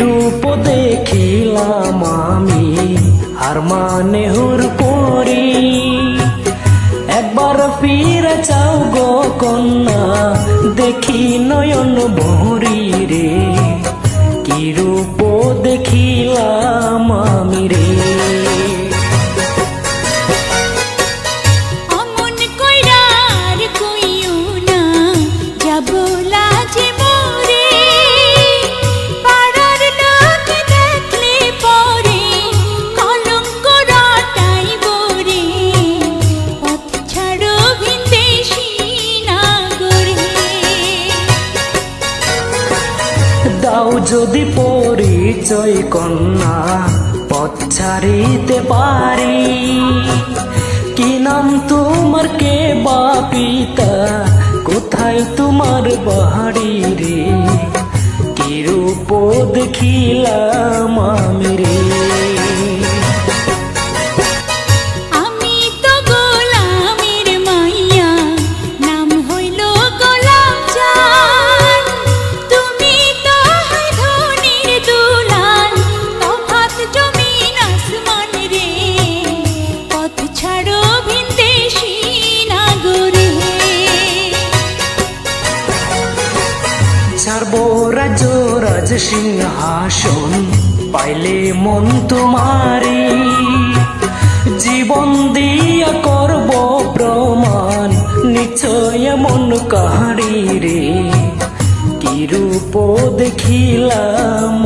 রূপ দেখিলাম আমি, আর মানে হুর পরি। একবার ফিরে চাও গো কন্যা, দেখি নয়ন ভরি রে। কি রূপ দেখিলাম দাও যদি পরিচয় কন্যা, পথ ছাড়িতে পারি। কি নাম তোমার, কে বা পিতা, কোথায় তোমার বাড়ি রে? কি রূপ দেখিলাম ছাড়বো রাজ রাজ সিংহাসন, পাইলে মন তোমারি জীবন দিয়া করব প্রমাণ, নিশ্চয় মন কাহারি রে। কিরূপ দেখিলাম